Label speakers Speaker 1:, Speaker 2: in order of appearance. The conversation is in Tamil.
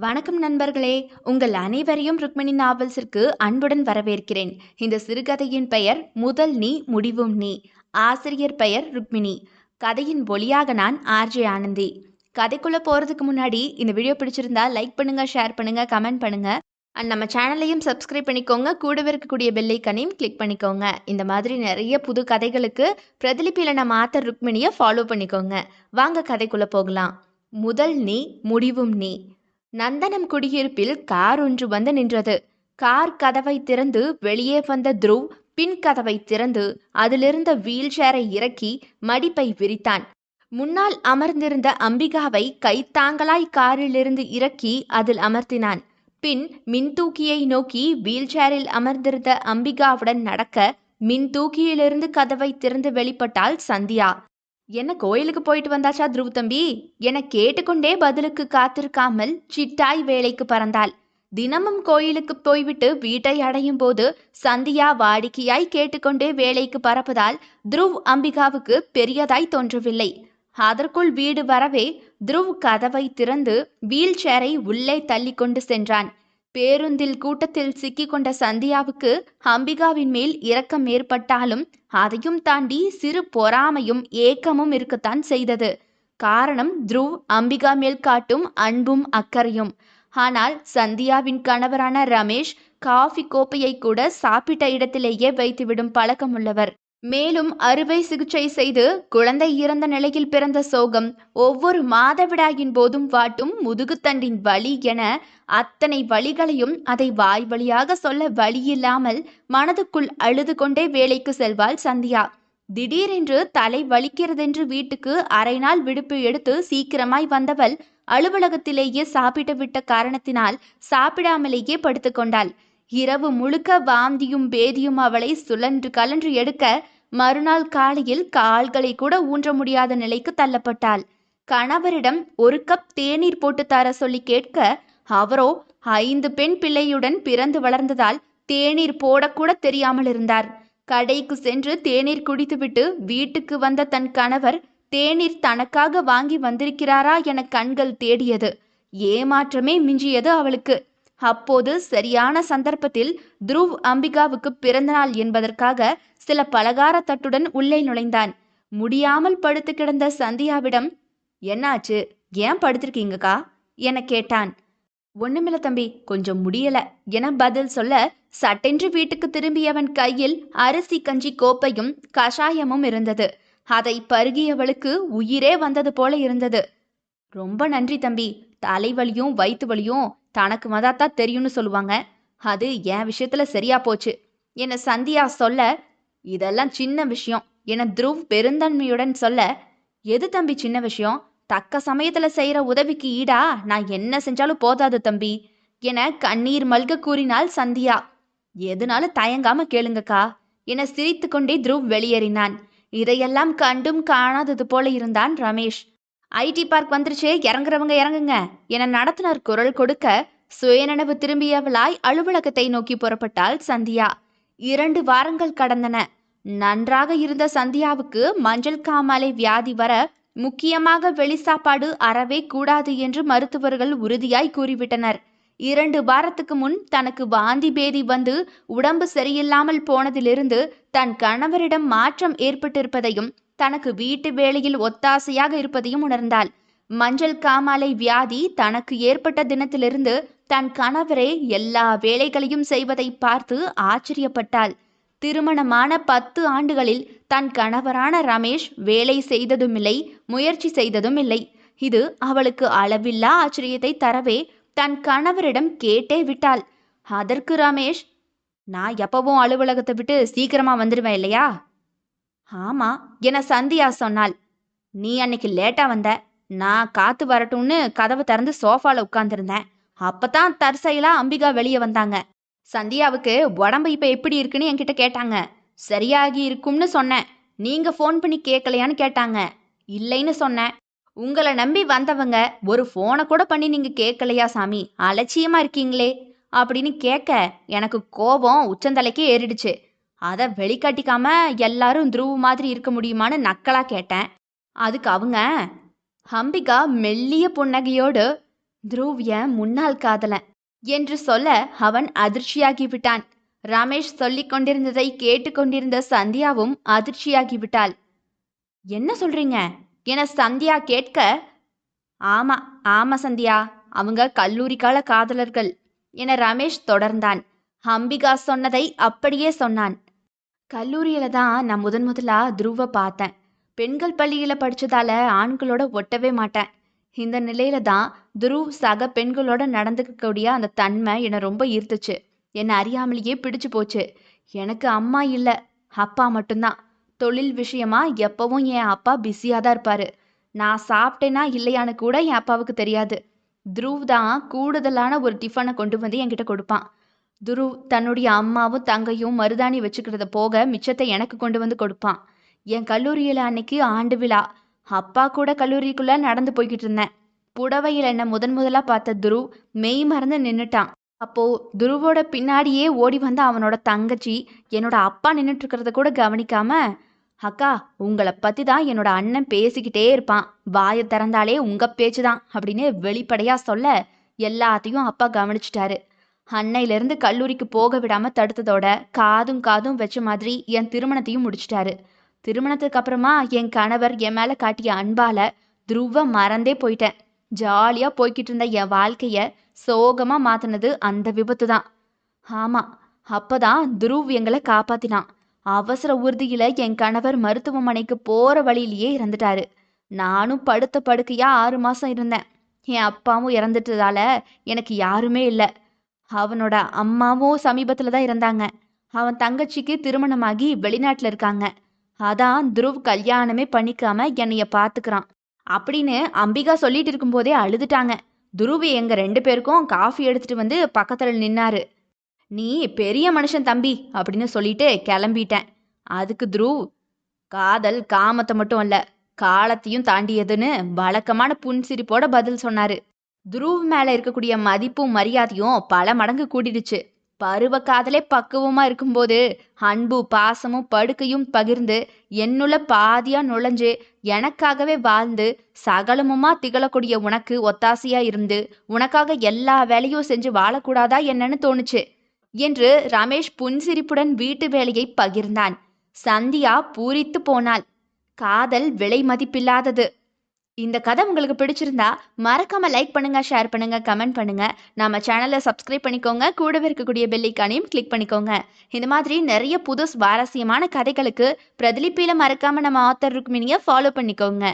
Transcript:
Speaker 1: வணக்கம் நண்பர்களே. உங்கள் அனைவரையும் ருக்மிணி நாவல்ஸிற்கு அன்புடன் வரவேற்கிறேன். இந்த சிறுகதையின் பெயர் முதல் நீ முடிவும் நீ. ஆசிரியர் பெயர் ருக்மிணி. கதையின் ஒளியாக நான் ஆர்ஜே ஆனந்தி. கதைக்குள்ளே போகிறதுக்கு முன்னாடி இந்த வீடியோ பிடிச்சிருந்தா லைக் பண்ணுங்க ஷேர் பண்ணுங்க கமெண்ட் பண்ணுங்க. அண்ட் நம்ம சேனலையும் சப்ஸ்கிரைப் பண்ணிக்கோங்க. கூடவே இருக்கக்கூடிய பெல்லைக்கனையும் கிளிக் பண்ணிக்கோங்க. இந்த மாதிரி நிறைய புது கதைகளுக்கு பிரதிலிப்பியில் நம்ம ஆத்தர் ருக்மிணியை ஃபாலோ பண்ணிக்கோங்க. வாங்க கதைக்குள்ளே போகலாம். முதல் நீ முடிவும் நீ. நந்தனம் குடியிருப்பில் கார் ஒன்று வந்து நின்றது. கார் கதவை திறந்து வெளியே வந்த த்ருவ் பின் கதவை திறந்து அதிலிருந்த வீல் சேரை இறக்கி மடிப்பை விரித்தான். முன்னால் அமர்ந்திருந்த அம்பிகாவை கைத்தாங்கலாய் காரிலிருந்து இறக்கி அதில் அமர்த்தினான். பின் மின்தூக்கியை நோக்கி வீல் சேரில் அமர்ந்திருந்த அம்பிகாவுடன் நடக்க மின்தூக்கியிலிருந்து கதவை திறந்து வெளிப்பட்டாள் சந்தியா. என்ன கோயிலுக்கு போயிட்டு வந்தாச்சா துருவ தம்பி? என கேட்டுக்கொண்டே பதிலுக்கு காத்திருக்காமல் சிட்டாய் வேலைக்கு பறந்தாள். தினமும் கோயிலுக்கு போய்விட்டு வீட்டை அடையும் போது சந்தியா வாடிக்கையாய் கேட்டுக்கொண்டே வேலைக்கு பறப்பதால் துருவ் அம்பிகாவுக்கு பெரியதாய் தோன்றவில்லை. அதற்குள் வீடு வரவே துருவ் கதவை திறந்து வீல் சேரை உள்ளே தள்ளி கொண்டு சென்றான். பேருந்தில் கூட்டத்தில் சிக்கிக்கொண்ட சந்தியாவுக்கு அம்பிகாவின் மேல் இரக்கம் ஏற்பட்டாலும் அதையும் தாண்டி சிறு பொறாமையும் ஏக்கமும் இருக்கத்தான் செய்தது. காரணம் த்ருவ் அம்பிகா மேல் காட்டும் அன்பும் அக்கறையும். ஆனால் சந்தியாவின் கணவரான ரமேஷ் காஃபி கோப்பையை கூட சாப்பிட்ட இடத்திலேயே வைத்துவிடும் பழக்கமுள்ளவர். மேலும் அறுவை சிகிச்சை செய்து குழந்தை இறந்த நிலையில் பிறந்த சோகம் ஒவ்வொரு மாதவிடாயின் போதும் வாட்டும் முதுகுத்தண்டின் வலி என அத்தனை வழிகளையும் அதை வாய் வழியாக சொல்ல வழியில்லாமல் மனதுக்குள் அழுது கொண்டே வேலைக்கு செல்வாள் சந்தியா. திடீரென்று தலை வலிக்கிறதென்று வீட்டுக்கு அரை நாள் விடுப்பு எடுத்து சீக்கிரமாய் வந்தவள் அலுவலகத்திலேயே சாப்பிட்டு விட்ட காரணத்தினால் சாப்பிடாமலேயே படுத்துக்கொண்டாள். இரவு முழுக்க வாந்தியும் பேதியும் அவளை சுழன்று கலன்று எடுக்க மறுநாள் காலையில் கால்களை கூட ஊன்ற முடியாத நிலைக்கு தள்ளப்பட்டாள். கணவரிடம் ஒரு கப் தேநீர் போட்டு தர சொல்லி கேட்க அவரோ ஐந்து பெண் பிள்ளையுடன் பிறந்து வளர்ந்ததால் தேநீர் போடக்கூட தெரியாமல் இருந்தார். கடைக்கு சென்று தேநீர் குடித்துவிட்டு வீட்டுக்கு வந்த தன் கணவர் தேநீர் தனக்காக வாங்கி வந்திருக்கிறாரா என கண்கள் தேடியது. ஏமாற்றமே மிஞ்சியது அவளுக்கு. அப்போது சரியான சந்தர்ப்பத்தில் துருவ் அம்பிகாவுக்கு பிறந்தநாள் என்பதற்காக சில பலகார தட்டுடன் உள்ளே நுழைந்தான். முடியாமல் படுத்து கிடந்த சந்தியாவிடம் என்னாச்சு? ஏன் படுத்திருக்கீங்கக்கா? என கேட்டான். ஒண்ணுமில்ல தம்பி கொஞ்சம் முடியல என பதில் சொல்ல சட்டென்று வீட்டுக்கு திரும்பியவன் கையில் அரிசி கஞ்சி கோப்பையும் கஷாயமும் இருந்தது. அதை பருகியவளுக்கு உயிரே வந்தது போல இருந்தது. ரொம்ப நன்றி தம்பி தலைவலியும் வயிற்று வலியும் தனக்கு மதாத்தான் தெரியும்னு சொல்லுவாங்க. அது என் விஷயத்துல சரியா போச்சு. என்னை சந்தியா சொல்ல இதெல்லாம் சின்ன விஷயம். என துருவ் பெருந்தன்மையுடன் சொல்ல எது தம்பி சின்ன விஷயம்? தக்க சமயத்துல செய்யற உதவிக்கு ஈடா? நான் என்ன செஞ்சாலும் போதாது தம்பி என கண்ணீர் மல்க கூறினாள் சந்தியா. எதுனாலும் தயங்காம கேளுங்கக்கா என சிரித்து கொண்டே துருவ் வெளியேறினான். இதையெல்லாம் கண்டும் காணாதது போல இருந்தான் ரமேஷ். ஐடி பார்க் வந்துருச்சு. இறங்குறவங்க இறங்குங்க. என நடத்துனர் குரல் கொடுக்க சுயநினைவு திரும்பியவளாய் அலுவலகத்தை நோக்கி புறப்பட்டாள் சந்தியா. இரண்டு வாரங்கள் கடந்தன. நன்றாக இருந்த சந்தியாவுக்கு மஞ்சள் காமாலை வியாதி வர முக்கியமாக வெளி சாப்பாடு அறவே கூடாது என்று மருத்துவர்கள் உறுதியாய் கூறிவிட்டனர். இரண்டு வாரத்துக்கு முன் தனக்கு வாந்தி பேதி வந்து உடம்பு சரியில்லாமல் போனதிலிருந்து தன் கணவரிடம் மாற்றம் ஏற்பட்டிருப்பதையும் தனக்கு வீட்டு வேலையில் ஒத்தாசையாக இருப்பதையும் உணர்ந்தாள். மஞ்சள் காமாலை வியாதி தனக்கு ஏற்பட்ட தினத்திலிருந்து தன் கணவரே எல்லா வேலைகளையும் செய்வதை பார்த்து ஆச்சரியப்பட்டாள். திருமணமான பத்து ஆண்டுகளில் தன் கணவரான ரமேஷ் வேலை செய்ததுமில்லை முயற்சி செய்ததும் இல்லை இது அவளுக்கு அளவில்லா ஆச்சரியத்தை தரவே தன் கணவரிடம் கேட்டே விட்டாள். அதற்கு ரமேஷ் நான் எப்பவும் அலுவலகத்தை விட்டு சீக்கிரமா வந்துடுவேன் இல்லையா? ஆமா என சந்தியா சொன்னாள். நீ அன்னைக்கு லேட்டா வந்த. நான் காத்து வரட்டும்னு கதவை திறந்து சோஃபால உட்கார்ந்துருந்தேன். அப்பதான் தற்செயலா அம்பிகா வெளியே வந்தாங்க. சந்தியாவுக்கு உடம்பு இப்ப எப்படி இருக்குன்னு என்கிட்ட கேட்டாங்க. சரியாகி இருக்கும்னு சொன்னேன். நீங்க ஃபோன் பண்ணி கேட்கலையான்னு கேட்டாங்க. இல்லைன்னு சொன்னேன். உங்களை நம்பி வந்தவங்க ஒரு ஃபோனை கூட பண்ணி நீங்க கேட்கலையா சாமி? அலட்சியமா இருக்கீங்களே? அப்படின்னு கேட்க எனக்கு கோபம் உச்சந்தலைக்கே ஏறிடுச்சு. அதை வெளிக்காட்டிக்காம எல்லாரும் துருவு மாதிரி இருக்க முடியுமான்னு நக்கலா கேட்டேன். அதுக்கு அவங்க அம்பிகா மெல்லிய புன்னகையோடு துருவிய முன்னால் முன்னாள் காதலன் என்று சொல்ல அவன் அதிர்ச்சியாகி விட்டான். ரமேஷ் சொல்லிக் கொண்டிருந்ததை கேட்டுக்கொண்டிருந்த சந்தியாவும் அதிர்ச்சியாகி விட்டாள் என்ன சொல்றீங்க? என சந்தியா கேட்க ஆமா ஆமா சந்தியா அவங்க கல்லூரி கால காதலர்கள் என ரமேஷ் தொடர்ந்தான். அம்பிகா சொன்னதை அப்படியே சொன்னான். கல்லூரியில தான் நான் முதன் முதலா துருவ பார்த்தேன். பெண்கள் பள்ளியில படிச்சதால ஆண்களோட ஒட்டவே மாட்டேன். இந்த நிலையில தான் துருவ் சக பெண்களோட நடந்துக்கக்கூடிய அந்த தன்மை என்னை ரொம்ப ஈர்த்துச்சு. என்னை அறியாமலேயே பிடிச்சு போச்சு. எனக்கு அம்மா இல்லை அப்பா மட்டும்தான். தொழில் விஷயமா எப்பவும் என் அப்பா பிஸியாக தான் இருப்பாரு. நான் சாப்பிட்டேனா இல்லையான்னு கூட என் அப்பாவுக்கு தெரியாது. துருவ் தான் கூடுதலான ஒரு டிஃபனை கொண்டு வந்து என்கிட்ட கொடுப்பான். துருவ் தன்னுடைய அம்மாவும் தங்கையும் மருதாணி வச்சுக்கிறத போக மிச்சத்தை எனக்கு கொண்டு வந்து கொடுப்பான். என் கல்லூரியில் அன்னைக்கு ஆண்டு விழா. அப்பா கூட கல்லூரிக்குள்ள நடந்து போய்கிட்டு இருந்தேன். புடவையில் என்ன முதன் முதலா பார்த்த துருவ் மெய் மறந்து நின்னுட்டான். அப்போ துருவோட பின்னாடியே ஓடி வந்த அவனோட தங்கச்சி என்னோட அப்பா நின்றுட்டு இருக்கிறத கூட கவனிக்காம அக்கா உங்களை பத்தி தான் என்னோட அண்ணன் பேசிக்கிட்டே இருப்பான். வாயை திறந்தாலே உங்க பேச்சு தான் அப்படின்னு வெளிப்படையா சொல்ல எல்லாத்தையும் அப்பா கவனிச்சிட்டாரு. அன்னையிலேருந்து கல்லூரிக்கு போக விடாம தடுத்ததோட காதும் காதும் வச்ச மாதிரி என் திருமணத்தையும் முடிச்சிட்டாரு. திருமணத்துக்கு அப்புறமா என் கணவர் என் மேல காட்டிய அன்பால துருவ மறந்தே போயிட்டேன். ஜாலியா போய்கிட்டு இருந்த என் வாழ்க்கைய சோகமா மாத்தினது அந்த விபத்து தான். ஆமா அப்பதான் துருவ் எங்களை காப்பாத்தினான். அவசர உறுதியில என் கணவர் மருத்துவமனைக்கு போற வழியிலேயே இறந்துட்டாரு. நானும் படுத்த படுக்கையா ஆறு மாசம் இருந்தேன். என் அப்பாவும் இறந்துட்டதால எனக்கு யாருமே இல்லை. அவனோட அம்மாவும் சமீபத்துல தான் இருந்தாங்க அவன் தங்கச்சிக்கு திருமணமாகி வெளிநாட்டுல இருக்காங்க. அதான் துருவ் கல்யாணமே பண்ணிக்காம என்னைய பாத்துக்கிறான். அப்படின்னு அம்பிகா சொல்லிட்டு இருக்கும்போதே அழுதுட்டாங்க. துருவ் எங்க ரெண்டு பேருக்கும் காஃபி எடுத்துட்டு வந்து பக்கத்துல நின்னாரு. நீ பெரிய மனுஷன் தம்பி அப்படின்னு சொல்லிட்டு கிளம்பிட்டேன். அதுக்கு துருவ் காதல் காமத்தை மட்டும் இல்ல காலத்தையும் தாண்டியதுன்னு வழக்கமான புன்சிரிப்போட பதில் சொன்னாரு. துருவ் மேல இருக்கக்கூடிய மதிப்பும் மரியாதையும் பல மடங்கு கூடிடுச்சு. பருவ காதலே பக்குவமா இருக்கும்போது அன்பு பாசமும் படுக்கையும் பகிர்ந்து என்னுள்ள பாதியா நுழைஞ்சு எனக்காகவே வாழ்ந்து சகலமுமா திகழக்கூடிய உனக்கு ஒத்தாசையா இருந்து உனக்காக எல்லா வேலையும் செஞ்சு வாழக்கூடாதா என்னன்னு தோணுச்சு என்று ரமேஷ் புன்சிரிப்புடன் வீட்டு வேலையை பகிர்ந்தான். சந்தியா பூரித்து போனாள். காதல் விலை மதிப்பில்லாதது. இந்த கதை உங்களுக்கு பிடிச்சிருந்தா மறக்காம லைக் பண்ணுங்க ஷேர் பண்ணுங்க கமெண்ட் பண்ணுங்க. நம்ம சேனலை சப்ஸ்கிரைப் பண்ணிக்கோங்க. கூடவே இருக்கக்கூடிய பெல்லைக்கானையும் கிளிக் பண்ணிக்கோங்க. இந்த மாதிரி நிறைய புது சுவாரஸ்யமான கதைகளுக்கு பிரதிலிப்பியில மறக்காம நம்ம ஆத்தர் ருக்மினியை ஃபாலோ பண்ணிக்கோங்க.